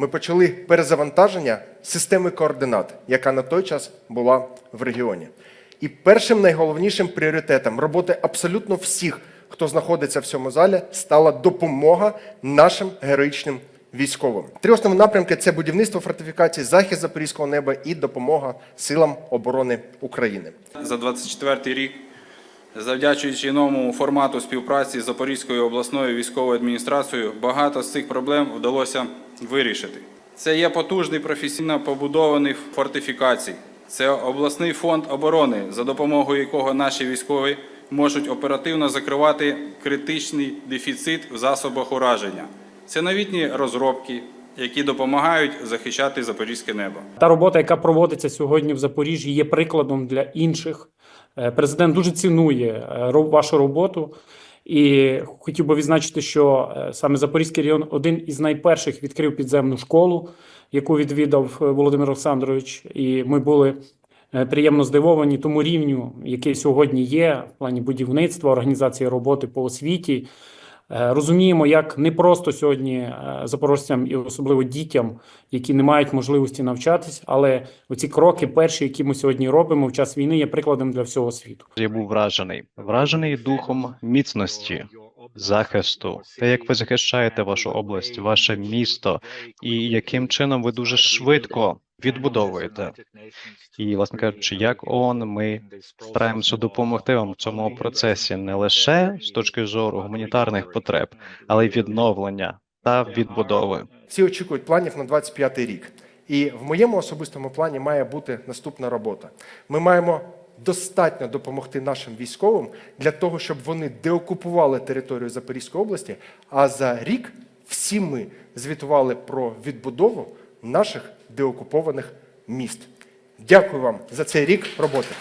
ми почали перезавантаження системи координат, яка на той час була в регіоні. І першим найголовнішим пріоритетом роботи абсолютно всіх, хто знаходиться в цьому залі, стала допомога нашим героїчним військовим. Три основні напрямки це будівництво фортифікацій, захист запорізького неба і допомога силам оборони України. За 24 рік, завдячуючи новому формату співпраці з Запорізькою обласною військовою адміністрацією, багато з цих проблем вдалося вирішити. Це є потужний професійно побудований фортифікацій. Це обласний фонд оборони, за допомогою якого наші військові можуть оперативно закривати критичний дефіцит в засобах ураження. Це новітні розробки, які допомагають захищати запорізьке небо. Та робота, яка проводиться сьогодні в Запоріжжі, є прикладом для інших. Е, Президент дуже цінує е, вашу роботу. І хотів би відзначити, що е, саме Запорізький район один із найперших відкрив підземну школу, яку відвідав е, Володимир Олександрович. І ми були е, приємно здивовані тому рівню, який сьогодні є в плані будівництва, організації роботи по освіті. Е, Розуміємо, як непросто сьогодні е, запорожцям і особливо дітям, які не мають можливості навчатись, але оці кроки, перші, які ми сьогодні робимо в час війни, є прикладом для всього світу. Я був вражений, вражений духом міцності, захисту, те, як ви захищаєте вашу область, ваше місто, і яким чином ви дуже швидко відбудовуєте. І, власне кажучи, як ООН, ми стараємося допомогти вам в цьому процесі не лише з точки зору гуманітарних потреб, але й відновлення та відбудови. Всі очікують планів на 25 рік. І в моєму особистому плані має бути наступна робота. Ми маємо достатньо допомогти нашим військовим для того, щоб вони деокупували територію Запорізької області. А за рік всі ми звітували про відбудову наших деокупованих міст. Дякую вам за цей рік роботи.